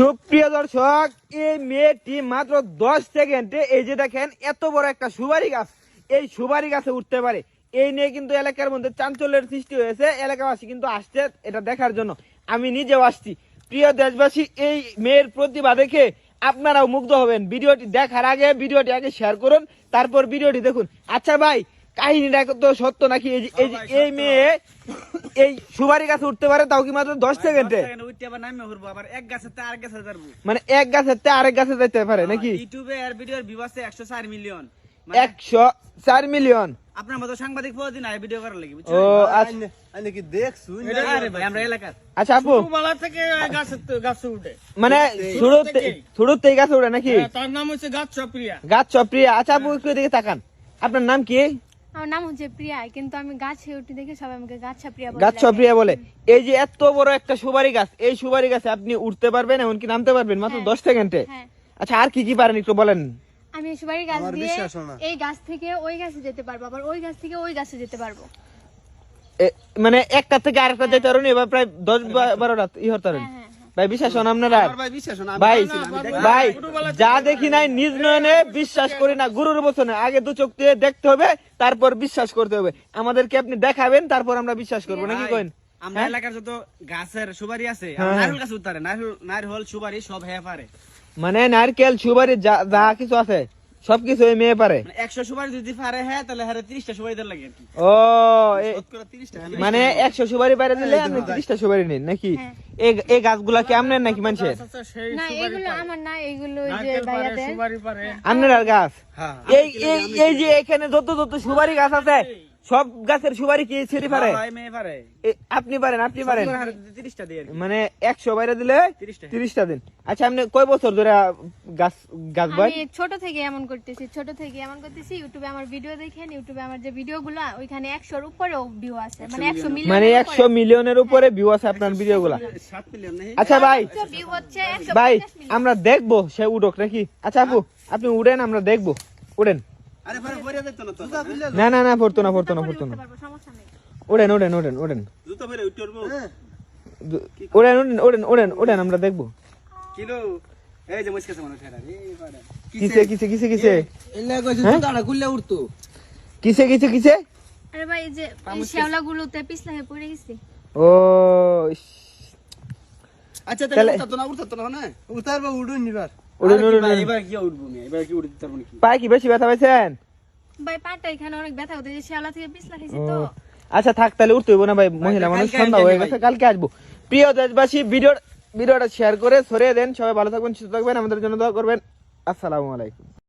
সুপ্রিয় দর্শক, এই মেয়েটি মাত্র দশ সেকেন্ডে এই যে দেখেন, এত বড় একটা সুপারি গাছ। এই সুপারি গাছে উঠতে পারে। এই নিয়ে কিন্তু এলাকার মধ্যে চাঞ্চল্যের সৃষ্টি হয়েছে। এলাকাবাসী কিন্তু আসছে এটা দেখার জন্য। আমি নিজেও আসছি। প্রিয় দেশবাসী, এই মেয়ের প্রতিভা দেখে আপনারাও মুগ্ধ হবেন। ভিডিওটি দেখার আগে ভিডিওটি আগে শেয়ার করুন, তারপর ভিডিওটি দেখুন। আচ্ছা ভাই, কাহিনীটা তো সত্য নাকি? এই মেয়ে এই সুপারি গাছে উঠতে পারে তাও কি মাত্র দশ সেকেন্ডে? উঠতে আবার নামে ঘুরবো। আবার এক গাছে আরেক গাছে মানে এক গাছের আরেক গাছে যেতে পারে নাকি? ইউটিউবে এর ভিডিওর ভিউ আছে একশো চার মিলিয়ন একশো চার মিলিয়ন আপনার মতো সাংবাদিক প্রতিদিন আয় ভিডিও করার লাগি ও আচ্ছা। আমি দেখছু? আমরা এলাকার। আচ্ছা আপু। থেকে গাছে গাছে উঠে। মানে শুরুতে শুরুতেই গাছে উঠে নাকি? হ্যাঁ, তার নাম হচ্ছে গাছ চপ্রিয়া। গাছ চপ্রিয়া। আচ্ছা আপু একটু তাকান। আপনার নাম কি? আমার নাম হচ্ছে প্রিয়া কিন্তু আমি গাছে উঠি দেখে সবাই আমাকে গাছা প্রিয়া বলে গাছ ডাকে। চপ্রিয়া বলে এই যে এত বড় একটা সুপারি গাছ এই সুপারি গাছে আপনি উঠতে পারবেন এমনকি নামতে পারবেন মাত্র হ্যাঁ। দশ সেকেন্ডে হ্যাঁ আচ্ছা আর কি কি পারেন একটু বলেন আমি সুপারি গাছ দিয়ে। এই গাছ থেকে ওই গাছে যেতে পারব আবার ওই গাছ থেকে ওই গাছে যেতে পারব এ- মানে একটা থেকে আরেকটা যেতে পারেন এবার প্রায় দশ বারোটা ই হতে পারেন। ভাই বিশ্বাস হন আপনারা? ভাই ভাই যা দেখি নাই নিজ নয়নে বিশ্বাস করি না গুরুর বচনে। আগে দু চোখ দিয়ে দেখতে হবে তারপর বিশ্বাস করতে হবে। আমাদেরকে আপনি দেখাবেন তারপর আমরা বিশ্বাস করব। নাকি কেন আমরা হ্যাঁ? এলাকার যত গাছের সুপারি আছে হ্যাঁ, নারকেল গাছ উঠতে নারকেল নারকেল সুপারি সব হ্যাঁ পারে। মানে নারকেল সুপারি যা যা কিছু আছে। সবকিছু ওই মেয়ে পারে। মানে একশো সুপারি যদি পারে হ্যাঁ তাহলে হ্যাঁ তিরিশটা সুপারি দেওয়ার লাগে ও এ- শতকরা 30 টাকা না। মানে একশো সুপারি পারে দিলে আপনি তিরিশটা সুপারি নিন নাকি? হ্যাঁ। এই- এই গাছগুলা কি আপনার নাকি মানুষের? আপনার আর গাছ? হ্যাঁ। এই এই এই যে এখানে যত যত সুপারি গাছ আছে সব গাছের সুপারি কি ছেড়ে পারে? ভাই আপনি পারেন আপনি পারেন। মানে একশো বাইরে দিলে তিরিশটা। দিন। আচ্ছা আপনি কয় বছর ধরে গাছ গাছ বয় ছোট থেকে এমন করতেছি ছোট থেকে এমন করতেছি ইউটিউবে আমার ভিডিও দেখেন ইউটিউবে আমার যে ভিডিওগুলো ওইখানে একশোর উপরে ভিউ আছে। মানে একশো মিলিয়ন মানে একশো মিলিয়নের উপরে ভিউ আছে আপনার ভিডিও গুলা আচ্ছা ভাই। ভিউ হচ্ছে ভাই আমরা দেখব সে উঠোক নাকি? আচ্ছা আপু আপনি উড়েন আমরা দেখব। উড়েন আরে পরে পরে যেত না তো না না না পড়তো না পড়তো না পড়তো না। জুতো পরে উঠতে পারব দু- উড়েন উড়েন উড়েন উড়েন উড়েন আমরা দেখব। কিলো? এই যে মুসকে মানুষ হেরা এই কিসে কিসে? কিসে কিসে এলে কইছে হ্যাঁ? জুতাটা খুললে উঠতো। কিসে কিসে কিসে? আরে ভাই এই যে শ্যাওলা গুলোতে পিছলা হয়ে পড়ে গেছি। ও আচ্ছা তাহলে- না না না উঠার বা উড়ুন নিবার উড়েন আরে কি উড়েন ভাই, উড়েন। এবার কি উঠবো না এবার কি উঠতে পারব নাকি? পায়ে কি বেশি ব্যথা পাইছেন? ভাই পাটা এখানে অনেক ব্যথা হতে যে থেকে পিছলা খেয়েছি তো। আচ্ছা থাক তাহলে উঠতে হইব না ভাই মহিলা মানুষ সন্ধ্যা হয়ে গেছে কালকে আসব। প্রিয় দেশবাসী ভিডিও ভিডিওটা শেয়ার করে সরিয়ে দেন সবাই ভালো থাকবেন সুস্থ থাকবেন আমাদের জন্য দোয়া করবেন। আসসালামু আলাইকুম।